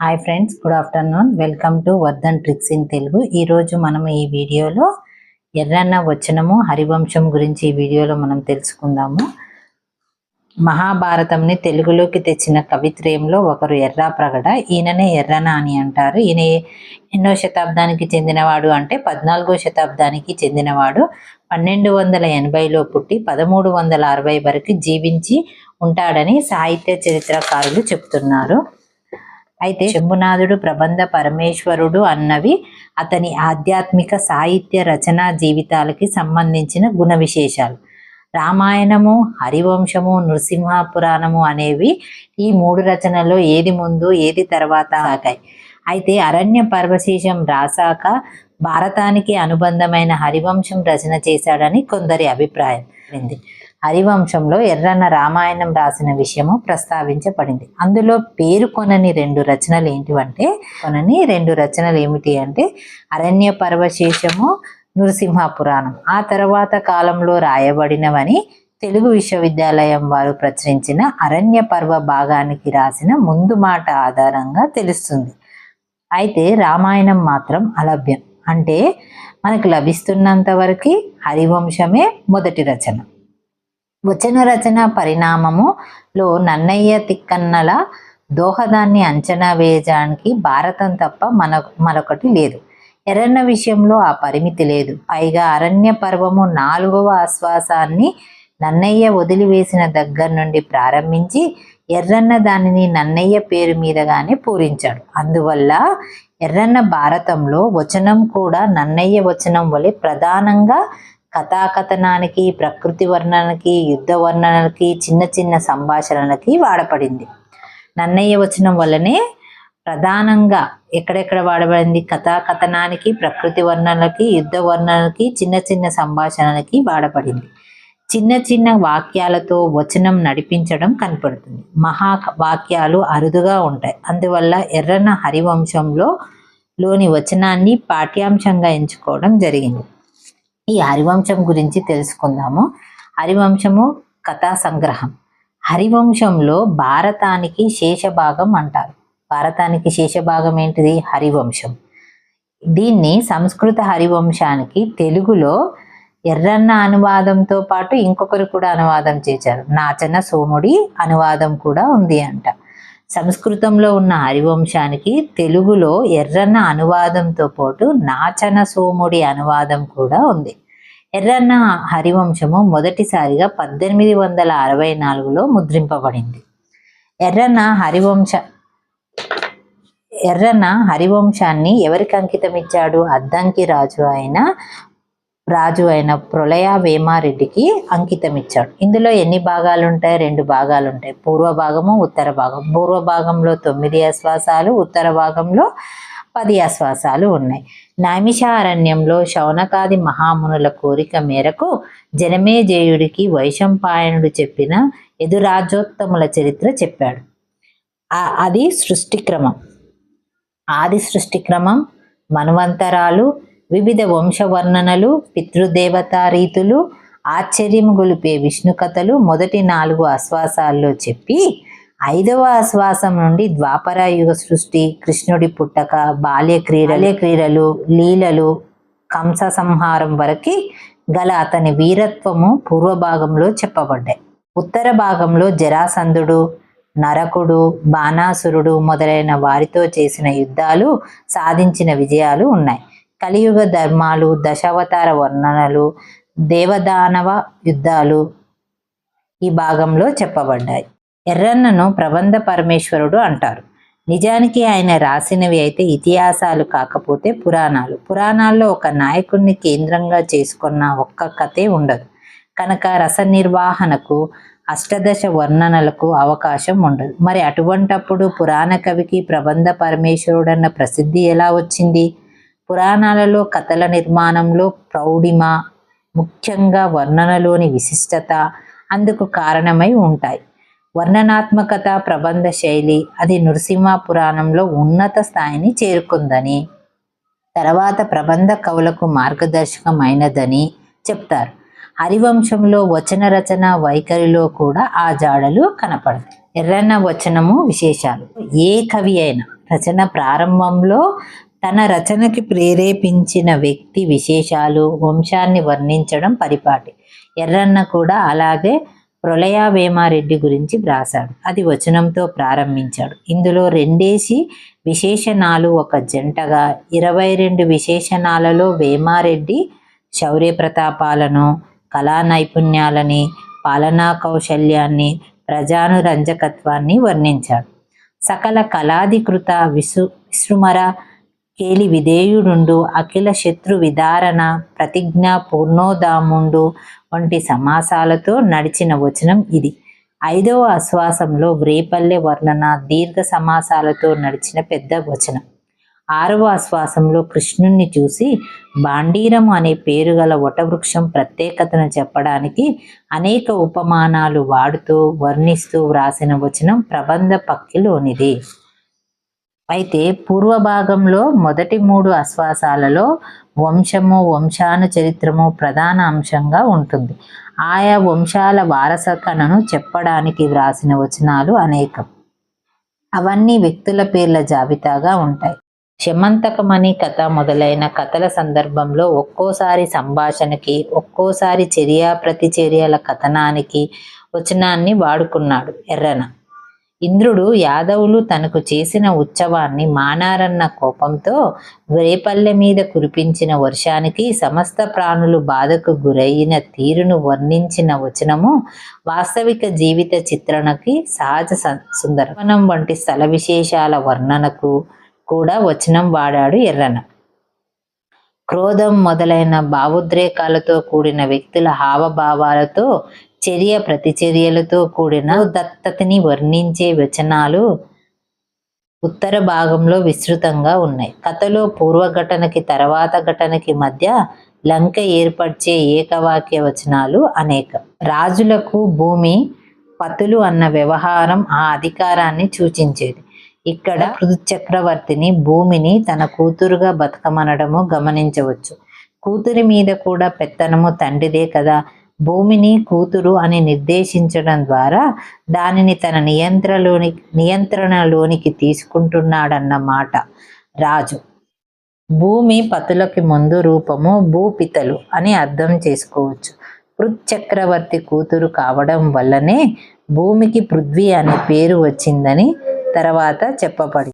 Hi friends good afternoon welcome to Vardhan tricks in Telugu ఈరోజు మనం ఈ వీడియోలో ఎర్రన్న వచనము హరివంశం గురించి ఈ వీడియోలో మనం తెలుసుకుందాము. మహాభారతంని తెలుగులోకి తెచ్చిన కవిత్రయంలో ఒకరు ఎర్రా ప్రగడ ఈయననే ఎర్రన అని అంటారు. ఈయన ఎన్నో శతాబ్దానికి చెందినవాడు అంటే పద్నాలుగో శతాబ్దానికి చెందినవాడు. పన్నెండు వందల ఎనభైలో పుట్టి పదమూడు వందల అరవై వరకు జీవించి ఉంటాడని సాహిత్య చరిత్రకారులు చెప్తున్నారు. అయితే శంభునాథుడు ప్రబంధ పరమేశ్వరుడు అన్నవి అతని ఆధ్యాత్మిక సాహిత్య రచనా జీవితాలకి సంబంధించిన గుణ విశేషాలు. రామాయణము హరివంశము నృసింహ పురాణము అనేవి ఈ మూడు రచనల్లో ఏది ముందు ఏది తర్వాత సాగాయి అయితే అరణ్య పర్వశేషం రాసాక భారతానికి అనుబంధమైన హరివంశం రచన చేశాడని కొందరి అభిప్రాయం. ఉంది హరివంశంలో ఎర్రన్న రామాయణం రాసిన విషయము ప్రస్తావించబడింది. అందులో పేరుకొనని రెండు రచనలు ఏంటివంటే కొనని రెండు రచనలు ఏమిటి అంటే అరణ్య పర్వశేషము నృసింహ పురాణం ఆ తర్వాత కాలంలో రాయబడినవని తెలుగు విశ్వవిద్యాలయం వారు ప్రచురించిన అరణ్య పర్వ భాగానికి రాసిన ముందు మాట ఆధారంగా తెలుస్తుంది. అయితే రామాయణం మాత్రం అలభ్యం. అంటే మనకు లభిస్తున్నంత వరకు హరివంశమే మొదటి రచన. వచన రచన పరిణామములో నన్నయ్య తిక్కన్నల దోహదాన్ని అంచనా వేయడానికి భారతం తప్ప మన మరొకటి లేదు. ఎర్రన్న విషయంలో ఆ పరిమితి లేదు. పైగా అరణ్య పర్వము నాలుగవ ఆశ్వాసాన్ని నన్నయ్య వదిలివేసిన దగ్గర నుండి ప్రారంభించి ఎర్రన్న దానిని నన్నయ్య పేరు మీదగానే పూరించాడు. అందువల్ల ఎర్రన్న భారతంలో వచనం కూడా నన్నయ్య వచనం వలె ప్రధానంగా కథాకథనానికి ప్రకృతి వర్ణనకి యుద్ధ వర్ణనలకి చిన్న చిన్న సంభాషణలకి వాడపడింది. నన్నయ్య వచనం వల్లనే ప్రధానంగా ఎక్కడెక్కడ వాడబడింది? కథాకథనానికి ప్రకృతి వర్ణనలకి యుద్ధ వర్ణనలకి చిన్న చిన్న సంభాషణలకి వాడబడింది చిన్న చిన్న వాక్యాలతో వచనం నడిపించడం కనపడుతుంది. మహా వాక్యాలు అరుదుగా ఉంటాయి. అందువల్ల ఎర్రన హరివంశంలో లోని వచనాన్ని పాఠ్యాంశంగా ఎంచుకోవడం జరిగింది. ఈ హరివంశం గురించి తెలుసుకుందాము. హరివంశము కథా సంగ్రహం. హరివంశంలో భారతానికి శేషభాగం అంటారు. భారతానికి శేషభాగం ఏంటిది? హరివంశం. దీన్ని సంస్కృత హరివంశానికి తెలుగులో ఎర్రన్న అనువాదంతో పాటు ఇంకొకరు కూడా అనువాదం చేశారు. నాచన సోముడి అనువాదం కూడా ఉంది అంట. సంస్కృతంలో ఉన్న హరివంశానికి తెలుగులో ఎర్రన్న అనువాదంతో పాటు నాచన సోముడి అనువాదం కూడా ఉంది. ఎర్రన్న హరివంశము మొదటిసారిగా పద్దెనిమిది వందల అరవై నాలుగులో ముద్రింపబడింది. ఎర్రన్న హరివంశ ఎర్రన్న హరివంశాన్ని ఎవరికి అంకితం ఇచ్చాడు అద్దంకి రాజు అయిన రాజు అయిన ప్రళయ వేమారెడ్డికి అంకితం ఇచ్చాడు ఇందులో ఎన్ని భాగాలు ఉంటాయి రెండు భాగాలు ఉంటాయి పూర్వ భాగము ఉత్తర భాగం. పూర్వ భాగంలో తొమ్మిది ఆశ్వాసాలు ఉత్తర భాగంలో పది ఆశ్వాసాలు ఉన్నాయి. నైమిషారణ్యంలో శౌనకాది మహామునుల కోరిక మేరకు జనమేజయుడికి వైశంపాయనుడు చెప్పిన ఎదురాజోత్తముల చరిత్ర చెప్పాడు. ఆ- అది సృష్టిక్రమం. ఆది సృష్టిక్రమం మన్వంతరాలు వివిధ వంశవర్ణనలు పితృదేవతా రీతులు ఆశ్చర్యము గొలిపే విష్ణు కథలు మొదటి నాలుగు ఆశ్వాసాల్లో చెప్పి ఐదవ ఆశ్వాసం నుండి ద్వాపర యుగ సృష్టి కృష్ణుడి పుట్టక బాల్య క్రీడలే క్రీడలు లీలలు కంస సంహారం వరకు గల అతని వీరత్వము పూర్వభాగంలో చెప్పబడ్డాయి. ఉత్తర భాగంలో జరాసంధుడు నరకుడు బాణాసురుడు మొదలైన వారితో చేసిన యుద్ధాలు సాధించిన విజయాలు ఉన్నాయి. కలియుగ ధర్మాలు దశావతార వర్ణనలు దేవదానవ యుద్ధాలు ఈ భాగంలో చెప్పబడ్డాయి. ఎర్రన్నను ప్రబంధ పరమేశ్వరుడు అంటారు. నిజానికి ఆయన రాసినవి అయితే ఇతిహాసాలు కాకపోతే పురాణాలు. పురాణాల్లో ఒక నాయకుడిని కేంద్రంగా చేసుకున్న ఒక్క కథే ఉండదు. కనుక రస నిర్వహణకు అష్టదశ వర్ణనలకు అవకాశం ఉండదు. మరి అటువంటప్పుడు పురాణ కవికి ప్రబంధ పరమేశ్వరుడన్న ప్రసిద్ధి ఎలా వచ్చింది? పురాణాలలో కథల నిర్మాణంలో ప్రౌఢిమ ముఖ్యంగా వర్ణనలోని విశిష్టత అందుకు కారణమై ఉంటాయి. వర్ణనాత్మకత ప్రబంధ శైలి అది నృసింహ పురాణంలో ఉన్నత స్థాయిని చేరుకుందని తర్వాత ప్రబంధ కవులకు మార్గదర్శకమైనదని చెప్తారు. హరివంశంలో వచన రచన వైఖరిలో కూడా ఆ జాడలు కనపడతాయి. ఎర్రన్న వచనము విశేషాలు. ఏ కవి అయినా రచన ప్రారంభంలో తన రచనకి ప్రేరేపించిన వ్యక్తి విశేషాలు వంశాన్ని వర్ణించడం పరిపాటి. ఎర్రన్న కూడా అలాగే ప్రొలయ వేమారెడ్డి గురించి వ్రాసాడు అది వచనంతో ప్రారంభించాడు. ఇందులో రెండేసి విశేషణాలు ఒక జంటగా ఇరవై రెండు విశేషణాలలో వేమారెడ్డి శౌర్య ప్రతాపాలను కళా నైపుణ్యాలని పాలనా కౌశల్యాన్ని ప్రజానురంజకత్వాన్ని వర్ణించాడు. సకల కళాధికృత విసు విసృమర కేలి విధేయుడుండు అఖిల శత్రు విదారణ ప్రతిజ్ఞ పూర్ణోదాముండు వంటి సమాసాలతో నడిచిన వచనం ఇది. ఐదవ ఆశ్వాసంలో వ్రేపల్లె వర్ణన దీర్ఘ సమాసాలతో నడిచిన పెద్ద వచనం. ఆరవ ఆశ్వాసంలో కృష్ణుణ్ణి చూసి బాండీరం అనే పేరు గల వటవృక్షం ప్రత్యేకతను చెప్పడానికి అనేక ఉపమానాలు వాడుతూ వర్ణిస్తూ వ్రాసిన వచనం ప్రబంధ పక్కిలోనిది. అయితే పూర్వ భాగంలో మొదటి మూడు అశ్వాసాలలో వంశము వంశాను చరిత్రము ప్రధాన అంశంగా ఉంటుంది. ఆయా వంశాల వారసకను చెప్పడానికి వ్రాసిన వచనాలు అనేకం. అవన్నీ వ్యక్తుల పేర్ల జాబితాగా ఉంటాయి. శమంతకమణి కథ మొదలైన కథల సందర్భంలో ఒక్కోసారి సంభాషణకి ఒక్కోసారి చర్య ప్రతిచర్యల కథనానికి వచనాన్ని వాడుకున్నాడు ఎర్రన. ఇంద్రుడు యాదవులు తనకు చేసిన ఉత్సవాన్ని మానారన్న కోపంతో వేపల్లె మీద కురిపించిన వర్షానికి సమస్త ప్రాణులు బాధకు గురైన తీరును వర్ణించిన వచనము వాస్తవిక జీవిత చిత్రణకి సహజ సం- సుందరవనం వంటి స్థల విశేషాల వర్ణనకు కూడా వచనం వాడాడు ఎర్రన. క్రోధం మొదలైన భావోద్రేకాలతో కూడిన వ్యక్తుల హావభావాలతో చర్య ప్రతిచర్యలతో కూడిన దత్తతని వర్ణించే వచనాలు ఉత్తర భాగంలో విస్తృతంగా ఉన్నాయి. కథలో పూర్వ ఘటనకి తర్వాత ఘటనకి మధ్య లంక ఏర్పరిచే ఏకవాక్య వచనాలు అనేకం. రాజులకు భూమి పతులు అన్న వ్యవహారం ఆ అధికారాన్ని సూచించేది. ఇక్కడ పృథు చక్రవర్తిని భూమిని తన కూతురుగా బతకమనడము గమనించవచ్చు. కూతురి మీద కూడా పెత్తనము తండ్రిదే కదా. భూమిని కూతురు అని నిర్దేశించడం ద్వారా దానిని తన నియంత్రణలోని నియంత్రణలోనికి తీసుకుంటున్నాడన్న మాట రాజు. భూమి పతులకి ముందు రూపము భూపితలు అని అర్థం చేసుకోవచ్చు. పృథ్చక్రవర్తి కూతురు కావడం వల్లనే భూమికి పృథ్వీ అనే పేరు వచ్చిందని తర్వాత చెప్పబడింది